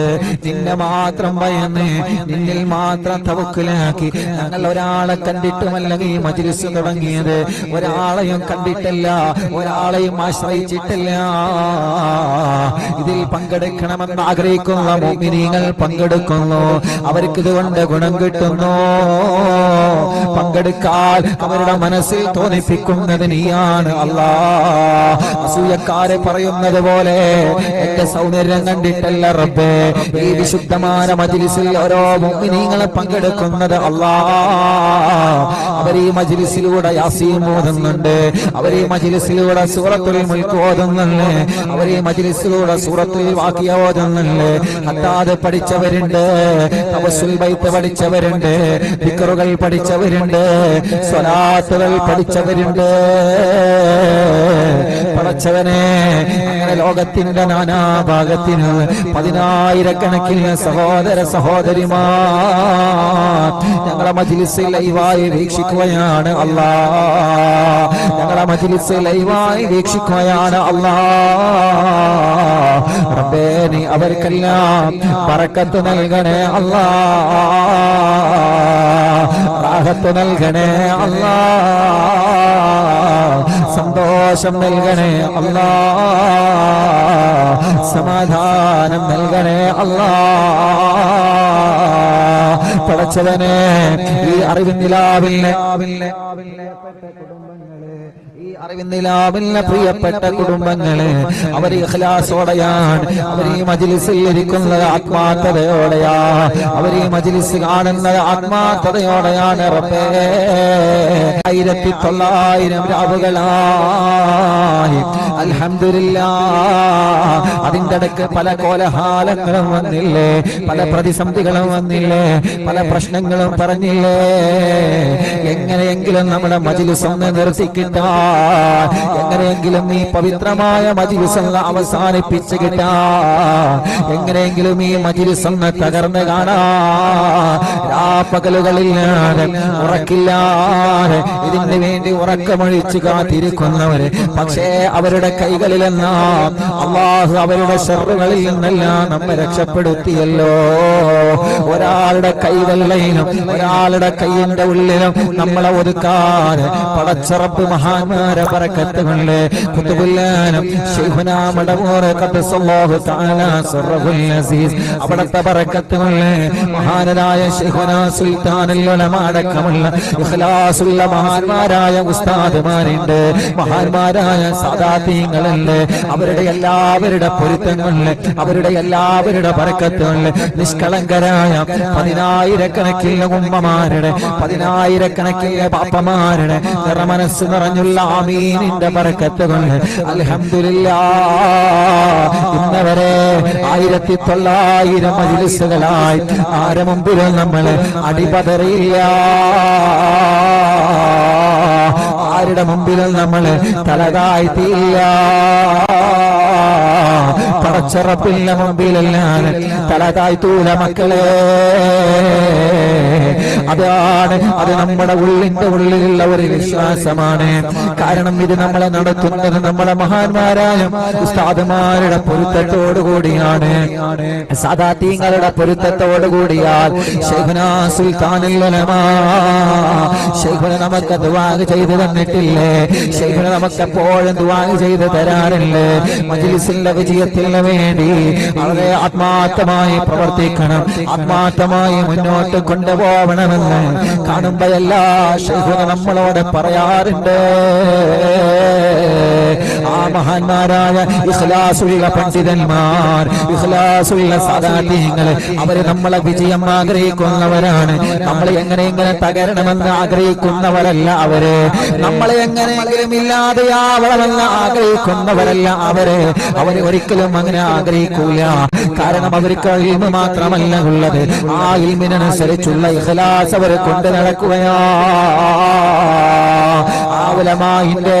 നിന്നെ മാത്രം ഭയന്ന് നിന്നിൽ മാത്രം തവക്കിലാക്കി. ഞങ്ങൾ ഒരാളെ കണ്ടിട്ടുമല്ല ഈ മജിലിസ് തുടങ്ങിയത്. ഒരാളെയും കണ്ടിട്ടല്ല. ഒരാളെയും ആശ്രയിച്ചിട്ടില്ല. ഇതിൽ പങ്കെടുക്കണമെന്ന് ആഗ്രഹിക്കുന്ന മോമിനികൾ പങ്കെടുക്കുന്നു. അവർക്ക് ഇതുകൊണ്ട് ഗുണം കിട്ടുന്നു. പങ്കെടുക്കാൻ അവരുടെ മനസ്സിൽ തോന്നിപ്പിക്കുന്നത് നീയാണ്. അല്ലാ അസൂയക്കാരെ പറയുന്നത് പോലെ എന്റെ സൗന്ദര്യം കണ്ടിട്ടല്ല റബ്ബേ. ഈ വിശുദ്ധമായ മജിലിസിൽ ഓരോ മുഅ്മിനീങ്ങളെ പങ്കെടുക്കുന്നത് അല്ലാ അവർ ഈ മജിലിസിലൂടെ യാസീം ഓതുന്നുണ്ട്. അവർ ഈ മജിലിസിലൂടെ സൂറത്തുൽ മുൽക്ക് ഓതുന്നുണ്ട്. അവർ ഈ മജിലിസിലൂടെ സൂറത്തുൽ വാക്കിയ ഓതുന്നുണ്ട്. അത്താത് പഠിച്ചവരുണ്ട്. തവസുൽ ബൈത്ത് പഠിച്ചവരുണ്ട്. ദിക്റുകൾ പഠിച്ചവരുണ്ട്. സ്വലാത്തുകൾ പഠിച്ചവരുണ്ട്. പടച്ചവനെ അങ്ങനെ ലോകത്തിന്റെ നാനാഭാഗത്തിന് പതിനായിരക്കണക്കിന് സഹോദര സഹോദരിമാ ഞങ്ങളെ മജിലിസ് ലൈവായി വീക്ഷിക്കുകയാണ് അല്ലാ. ഞങ്ങളെ മജിലിസ് ലൈവായി വീക്ഷിക്കുകയാണ് അല്ലാ. അവർക്കെല്ലാം പറക്കത്ത് നൽകണേ അല്ലാ. റാഹത്ത് നൽകണേ അല്ലാ. സന്തോഷം നൽകണേ അല്ലാ സമാധാനം നൽകണേ അല്ലാ പടച്ചവനെ ഈ അറിവിന്ദിലാവിലെ ഈ പ്രിയപ്പെട്ട കുടുംബങ്ങളെ. അവർ ഇഖ്ലാസോടെയാണ്. അവർ ഈ മജിലിസിൽ ഇരിക്കുന്നത് ആത്മാർത്ഥതയോടെയാ. അവർ ഈ മജിലിസ് കാണുന്നത് ആത്മാർത്ഥതയോടെയാണ് റബ്ബേ. ആയിരത്തി തൊള്ളായിരം രാവുകളായി. അൽഹംദുലില്ലാ. അതിന്റെ ഇടയ്ക്ക് പല കോലഹാലങ്ങളും വന്നില്ലേ? പല പ്രതിസന്ധികളും വന്നില്ലേ? പല പ്രശ്നങ്ങളും പറഞ്ഞില്ലേ? എങ്ങനെയെങ്കിലും നമ്മുടെ മജിലിസ് ഒന്ന് നിർത്തിക്കിട്ടാ. എങ്ങനെയെങ്കിലും ഈ പവിത്രമായ മജിലിസ് അവസാനിപ്പിച്ചു കിട്ടാ. എങ്ങനെയെങ്കിലും ഈ മജിലിസ് തകർന്നു കാണാ. പകലുകളിൽ ഉറക്കില്ലാതെ ഇതിന് വേണ്ടി ഉറക്കമൊഴിച്ചു കാത്തിരിക്കുന്നവര്. പക്ഷേ അവരുടെ കൈകളിലെല്ലാം അള്ളാഹു അവരുടെ ഷെറുകളിൽ നിന്നെല്ലാം നമ്മെ രക്ഷപ്പെടുത്തിയല്ലോ. ഒരാളുടെ കൈവെള്ളയിലും ഒരാളുടെ കൈയിന്റെ ഉള്ളിലും നമ്മളെ ഒരുക്കാൻ പടച്ചറപ്പ് മഹാന്മാരെ പറക്കത്തുകൊണ്ട് കുത്തുബുല്ലാനും അവിടത്തെ പറക്കത്തുകൊണ്ട് മഹാനരായ ശൈഖുന സുൽത്താനല്ലടക്കമുള്ള ഇഖ്ലാസുള്ള മഹാന്മാരായ ഉസ്താദുമാരുണ്ട്. മഹാന്മാരായ സദാതീങ്ങളുണ്ട്. അവരുടെ എല്ലാവരുടെ പൊരുത്തങ്ങളിൽ അവരുടെ എല്ലാവരുടെ പറക്കത്തുകളിൽ നിഷ്കളങ്കരായ പതിനായിരക്കണക്കിന് ഉമ്മമാരുടെ പതിനായിരക്കണക്കിന് പാപ്പമാരുടെ നിറമനസ് നിറഞ്ഞുള്ള ആമീനിന്റെ പറക്കത്തുകൊണ്ട് അൽഹംദുലില്ലാ ഇന്നവരെ ആയിരത്തി തൊള്ളായിരം മജിലിസുകളായി ആരെ മുമ്പിലും നമ്മൾ അടിപതറിയില്ല. ആരുടെ മുമ്പിലും നമ്മൾ തലതാഴ്ത്തിയില്ല മുമ്പിലെല്ലാം. തലതായി തൂല മക്കളെ. അതാണ് അത് നമ്മുടെ ഉള്ളിന്റെ ഉള്ളിലുള്ള ഒരു വിശ്വാസമാണ്. കാരണം ഇത് നമ്മളെ നടത്തുന്നത് നമ്മുടെ മഹാന്മാരായ ഉസ്താദുമാരുടെ പൊരുത്തത്തോടു കൂടിയാണ്. സാദാത്യങ്ങളുടെ പൊരുത്തത്തോടു കൂടിയാൽ ശൈഖുന നമുക്ക് ദുവാഗ് ചെയ്തു തന്നിട്ടില്ലേ? ശൈഖുന നമുക്ക് എപ്പോഴും ദുവാഗ് ചെയ്ത് തരാറില്ലേ? മജിലിസിന്റെ വിജയത്തിന് വേണ്ടി വളരെ ആത്മാർത്ഥമായി പ്രവർത്തിക്കണം. ആത്മാർത്ഥമായി മുന്നോട്ട് കൊണ്ടുപോകണമെന്ന് കാണുമ്പോ എല്ലാ ശൈഖുന നമ്മളോട് പറയാറുണ്ട്. ആ മഹാന്മാരായ ഇഖ്ലാസുള്ള പണ്ഡിതന്മാർ ഇഖ്ലാസുള്ള സാധാത്യങ്ങൾ അവർ നമ്മളെ വിജയം ആഗ്രഹിക്കുന്നവരാണ്. നമ്മളെ എങ്ങനെ എങ്ങനെ തകരണമെന്ന് ആഗ്രഹിക്കുന്നവരല്ല അവർ. നമ്മളെ എങ്ങനെയെങ്കിലും ഇല്ലാതെയാവണമെന്ന് ആഗ്രഹിക്കുന്നവരല്ല അവർ. അവർ ഒരിക്കലും അങ്ങനെ ആഗ്രഹിക്കൂല. കാരണം അവർക്ക് ഇൽമ മാത്രമല്ല ഉള്ളത്. ആ ഇൽമിനനുസരിച്ചുള്ള ഇഖ്ലാസ് അവരെ കൊണ്ട് നടക്കുകയാ. ആ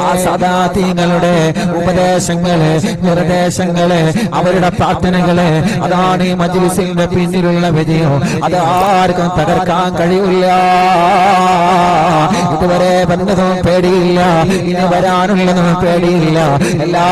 ആ സദാതീങ്ങളുടെ ഉപദേശങ്ങൾ നിർദ്ദേശങ്ങൾ അവരുടെ പ്രാർത്ഥനകൾ അതാണ് ഈ മജ്ലിസിന്റെ പിന്നിലുള്ള വിജയം. അത് ആർക്കും തകർക്കാൻ കഴിയില്ല. ഇതുവരെ വന്നതും പേടിയില്ല. ഇനി വരാനുള്ളതും പേടിയില്ല. എല്ലാ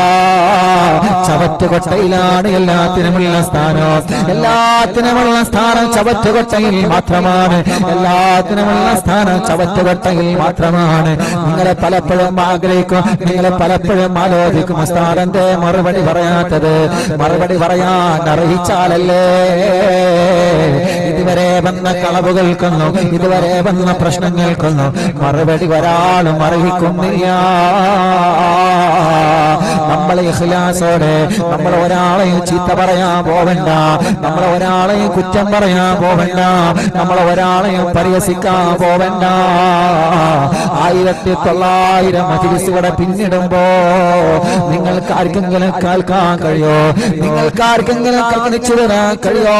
ചവറ്റുകൊട്ടയിലാണ് എല്ലാത്തിനുമുള്ള സ്ഥാനം. എല്ലാത്തിനുമുള്ള സ്ഥാനം ചവറ്റുകൊട്ടയിൽ മാത്രമാണ്. എല്ലാത്തിനുമുള്ള സ്ഥാനം ചവറ്റുകൊട്ടയിൽ മാത്രമാണ്. നിങ്ങളെ പലപ്പോഴും ആഗ്രഹിക്കും നിങ്ങളെ പലപ്പോഴും ആലോചിക്കും സ്ഥാനത്തെ മറുപടി പറയാത്തത്? മറുപടി പറയാൻ അറിയിച്ചാലല്ലേ ഇതുവരെ വന്ന കളവുകൾക്കൊന്നും ഇതുവരെ വന്ന പ്രശ്നങ്ങൾക്കൊന്നും മറുപടി ഒരാളും അറിയിക്കുന്നില്ല നമ്മൾ ഇഹ്ലാസോടെ നമ്മൾ ഒരാളെയും ചീത്ത പറയാൻ പോവണ്ട നമ്മൾ ഒരാളെയും കുറ്റം പറയാൻ പോവണ്ട നമ്മൾ ഒരാളെയും പരിഹസിക്കാൻ പോവണ്ട. ആയിരത്തി തൊള്ളായിരം മജിലിസുകളെ പിന്നിടുമ്പോ നിങ്ങൾക്ക് ആർക്കെങ്കിലും കേൾക്കാൻ കഴിയോ? നിങ്ങൾക്ക് ആർക്കെങ്കിലും കാണിച്ചു തരാൻ കഴിയോ?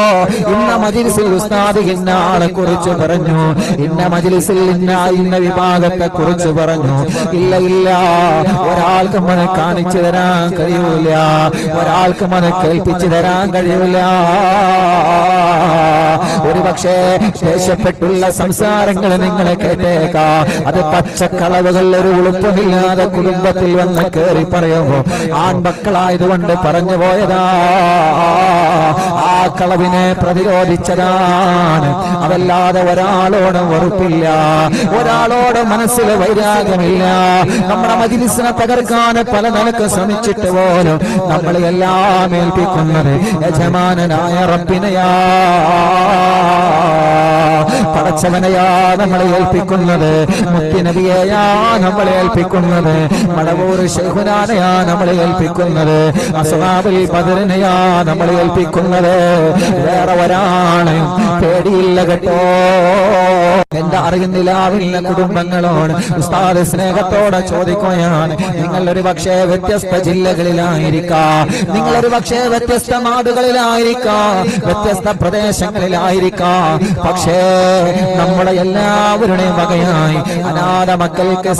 ഇന്ന മജിലിസിൽ ഉസ്താദ് ഇന്ന ആളെ കുറിച്ച് പറഞ്ഞു. ഇന്ന മജിലിസിൽ ഇന്ന ഇന്ന വിഭാഗത്തെ കുറിച്ച് പറഞ്ഞു. ഇല്ല ഇല്ല. ഒരാൾക്ക് മനെ കാണിച്ചു തരാൻ കഴിയൂല. ഒരാൾക്ക് മനെ കേൾപ്പിച്ചു തരാൻ കഴിയൂല. പക്ഷേ ദേഷ്യപ്പെട്ടുള്ള സംസാരങ്ങൾ നിങ്ങളെ കേട്ടേക്കാം. അത് പച്ചക്കളവുകൾ ഒരു ഉളുപ്പമില്ലാതെ കുടുംബത്തിൽ വന്ന് കയറി പറയുമോ ആൺമക്കളായതുകൊണ്ട് പറഞ്ഞു പോയതാ. കളവിനെ പ്രതിരോധിച്ചതാണ്. അതല്ലാതെ ഒരാളോട് വെറുപ്പില്ല. ഒരാളോട് മനസ്സിൽ വൈരാഗ്യമില്ല. നമ്മുടെ മജിലിസിനെ തകർക്കാൻ പല നിലയ്ക്ക് ശ്രമിച്ചിട്ട് പോലും നമ്മൾ എല്ലാം ഏൽപ്പിക്കുന്നത് യജമാനനായ റബ്ബിനെയാ. പടച്ചവനെയാ നമ്മളെ ഏൽപ്പിക്കുന്നത്. മുത്തിനബിയെയാ നമ്മളെ ഏൽപ്പിക്കുന്നത്. മടവൂർ ശൈഖുനാനെയാ നമ്മളെ ഏൽപ്പിക്കുന്നത്. അസനാബിൽ ബദറിനെയാ നമ്മളെ ഏൽപ്പിക്കുന്നത്. വേറെ ഒരാണ് പേടിയില്ല കേട്ടോ. എന്റെ അറിയുന്നില്ലാവില്ല കുടുംബങ്ങളോട് ഉസ്താദ് സ്നേഹത്തോടെ ചോദിക്കുകയാണ്. നിങ്ങൾ പക്ഷേ വ്യത്യസ്ത ജില്ലകളിലായിരിക്കാം. നിങ്ങൾ പക്ഷേ വ്യത്യസ്ത നാടുകളിലായിരിക്കാം. വ്യത്യസ്ത പ്രദേശങ്ങളിലായിരിക്കാം. പക്ഷേ നമ്മുടെ എല്ലാവരുടെയും വകയായി. അനാഥ മക്കൾക്ക്